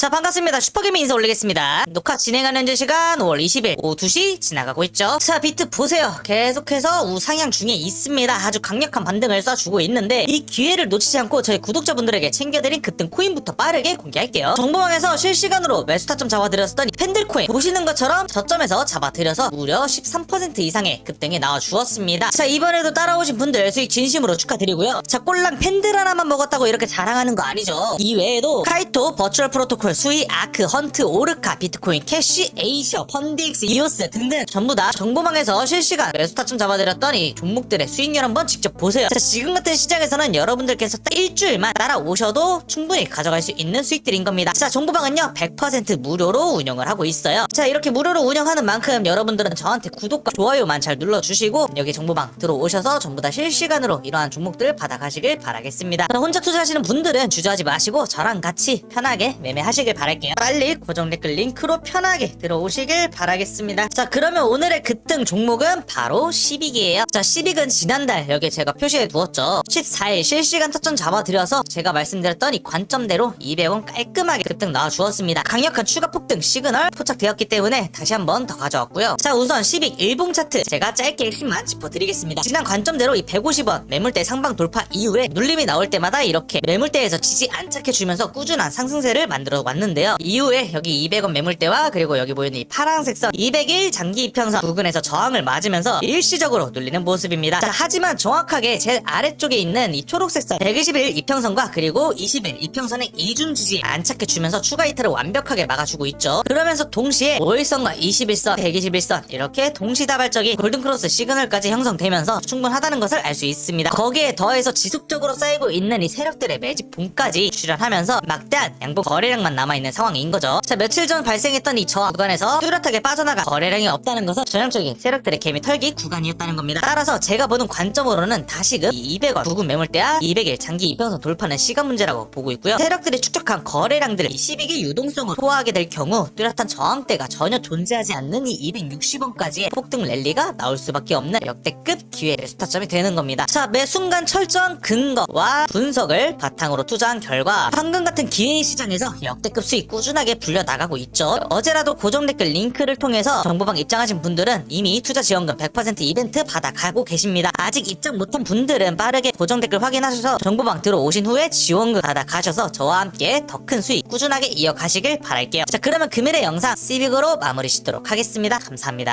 자 반갑습니다. 슈퍼게임 인사 올리겠습니다. 녹화 진행하는 시간 5월 20일 오후 2시 지나가고 있죠. 자 비트 보세요. 계속해서 우상향 중에 있습니다. 아주 강력한 반등을 쏴주고 있는데 이 기회를 놓치지 않고 저희 구독자분들에게 챙겨드린 급등 코인부터 빠르게 공개할게요. 정보방에서 실시간으로 매수타점 잡아드렸던 이 팬들코인 보시는 것처럼 저점에서 잡아드려서 무려 13% 이상의 급등이 나와주었습니다. 자 이번에도 따라오신 분들 수익 진심으로 축하드리고요. 자 꼴랑 팬들 하나만 먹었다고 이렇게 자랑하는 거 아니죠? 이 외에도 카이토 버추얼 프로토콜 수이 아크 헌트 오르카 비트코인 캐시 에이셔 펀딩스 이오스 등등 전부 다 정보망에서 실시간 매수타점 잡아드렸더니 종목들의 수익률 한번 직접 보세요. 자 지금 같은 시장에서는 여러분들께서 딱 일주일만 따라오셔도 충분히 가져갈 수 있는 수익들인 겁니다. 자 정보방은요 100% 무료로 운영을 하고 있어요. 자 이렇게 무료로 운영하는 만큼 여러분들은 저한테 구독과 좋아요만 잘 눌러주시고 여기 정보방 들어오셔서 전부 다 실시간으로 이러한 종목들 받아가시길 바라겠습니다. 자, 혼자 투자하시는 분들은 주저하지 마시고 저랑 같이 편하게 매매하시 길 바랄게요. 빨리 고정 댓글 링크로 편하게 들어오시길 바라겠습니다. 자 그러면 오늘의 급등 종목은 바로 시빅이에요. 자 시빅은 지난달 여기 제가 표시해 두었죠. 14일 실시간 타점 잡아드려서 제가 말씀드렸던 이 관점대로 200원 깔끔하게 급등 나와주었습니다. 강력한 추가 폭등 시그널 포착되었기 때문에 다시 한번 더 가져왔고요. 자 우선 시빅 일봉 차트 제가 짧게 핵심만 짚어드리겠습니다. 지난 관점대로 이 150원 매물대 상방 돌파 이후에 눌림이 나올 때마다 이렇게 매물대에서 지지 안착해주면서 꾸준한 상승세를 만들어 왔는데요. 이후에 여기 200원 매물대와 그리고 여기 보이는 이 파란색 선 201 장기 이평선 부근에서 저항을 맞으면서 일시적으로 눌리는 모습입니다. 자 하지만 정확하게 제일 아래쪽에 있는 이 초록색 선 121 이평선과 그리고 21 이평선의 이중 지지에 안착해 주면서 추가 이탈을 완벽하게 막아주고 있죠. 그러면서 동시에 5일선과 21선 121선 이렇게 동시다발적인 골든크로스 시그널까지 형성되면서 충분하다는 것을 알 수 있습니다. 거기에 더해서 지속적으로 쌓이고 있는 이 세력들의 매집 봄까지 출현하면서 막대한 양복 거래량만 남아있는 상황인 거죠. 자 며칠 전 발생했던 이 저하 구간에서 뚜렷하게 빠져나가 거래량이 없다는 것은 전형적인 세력들의 개미 털기 구간이었다는 겁니다. 따라서 제가 보는 관점으로는 다시금 이 200원 구급 매물대와 200일 장기 이평선 돌파는 시간 문제라고 보고 있고요. 세력들이 축적한 거래량들을 이 12기 유동성을 소화하게 될 경우 뚜렷한 저항대가 전혀 존재하지 않는 이 260원까지의 폭등 랠리가 나올 수밖에 없는 역대급 기회의 스타점이 되는 겁니다. 자 매 순간 철저한 근거와 분석을 바탕으로 투자한 결과 방금 같은 기회의 시장에서 역대 급 수익 꾸준하게 불려나가고 있죠. 어제라도 고정 댓글 링크를 통해서 정보방 입장하신 분들은 이미 투자 지원금 100% 이벤트 받아가고 계십니다. 아직 입장 못한 분들은 빠르게 고정 댓글 확인하셔서 정보방 들어오신 후에 지원금 받아가셔서 저와 함께 더 큰 수익 꾸준하게 이어가시길 바랄게요. 자 그러면 금일의 영상 시빅으로 마무리 짓도록 하겠습니다. 감사합니다